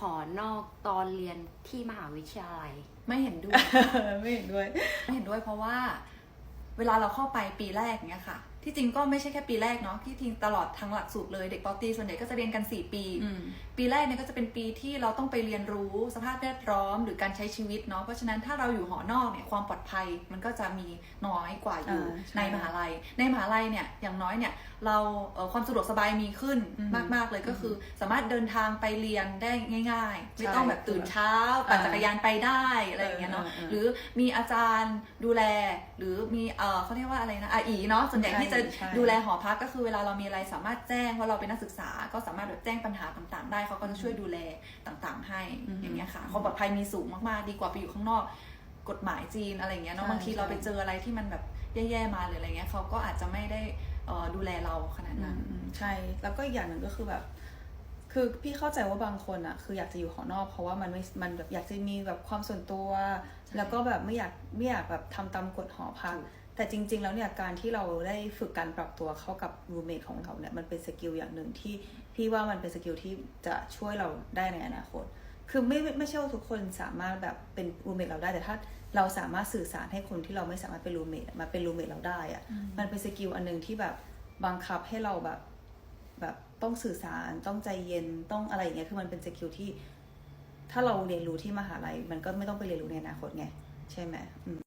หอนอกตอนเรียนที่มหาวิทยาลัย ไม่เห็นด้วย ไม่เห็นด้วย ไม่เห็นด้วยเพราะว่า เวลาเราเข้าไปปีแรกเนี้ยค่ะ ที่จริงก็ไม่ใช่แค่ปีแรกเนาะที่จริงตลอดทั้งหลักสูตรเลยเด็กปอตรีส่วนใหญ่ก็จะเรียนกัน 4 ปีอืมปีแรกเนี่ยก็จะเป็นปีที่เราต้องไปเรียนรู้สภาพแวดล้อมหรือการใช้ชีวิตเนาะเพราะฉะนั้นถ้าเราอยู่หอนอกเนี่ยความปลอดภัยมันก็จะมีน้อยกว่าอยู่อ่าใช่ในมหาลัย ในมหาลัยเนี่ยอย่างน้อยเนี่ยเราเอ่อความสะดวกสบายมีขึ้นอืมมาก ๆ เลยก็คือ สามารถเดินทางไปเรียนได้ง่าย ๆ ไม่ใช่ต้องแบบตื่นเช้าปั่นจักรยานไปได้อะไรอย่างเงี้ยเนาะเออเออเออหรือมีอาจารย์ดูแลหรือมีเออเขาเรียกว่าอะไรนะอาอีเนาะส่วนใหญ่ใช่ที่จะใช่ดูแลหอพักก็คือเวลาเรามีอะไรสามารถแจ้งว่าเราเป็นนักศึกษา ก็สามารถแบบแจ้งปัญหาต่าง ๆ ได้เขาก็จะช่วยดูแลต่างๆ ให้อืมอย่างเงี้ยค่ะความปลอดภัยมีสูงมากๆ ดีกว่าไปอยู่ข้างนอกกฎหมายจีนอะไรอย่างเงี้ยเนาะใช่บางทีเราใช่ไปเจออะไรที่มันแบบแย่ๆมาหรืออะไรเงี้ยเขาก็อาจจะไม่ได้เอ่อดูแลเราขนาดอืนั้นมอืมใช่แล้วก็อีกอย่างหนึ่งก็คือแบบคือพี่เข้าใจว่าบางคนอะคืออยากจะอยู่หอนอก เพราะว่ามันไม่มันแบบอยากจะมีแบบความส่วนตัว แล้วก็แบบไม่อยากไม่อยากแบบทำตามกฎหอพักถูก แต่จริง ๆ แล้วเนี่ยการที่เราได้ฝึกการปรับตัวเข้ากับรูเมทของเราเนี่ยมันเป็นสกิลอย่างหนึ่งที่พี่ว่ามันเป็นสกิลที่จะช่วยเราได้ในอนาคต คือไม่ไม่ไม่ใช่ว่าทุกคนสามารถแบบเป็นรูเมทเราได้แต่ถ้าเราสามารถสื่อสารให้คนที่เราไม่สามารถเป็นรูเมทมาเป็นรูเมทเราได้อะมันเป็นสกิลอันหนึ่งที่แบบบังคับให้เราแบบแบบต้องสื่อสารต้องใจเย็นต้องอะไรอย่างเงี้ยคือมันเป็นสกิลที่ ถ้าเราเรียนรู้ที่มหาลัย มันก็ไม่ต้องไปเรียนรู้ในอนาคตไงใช่ไหมอืม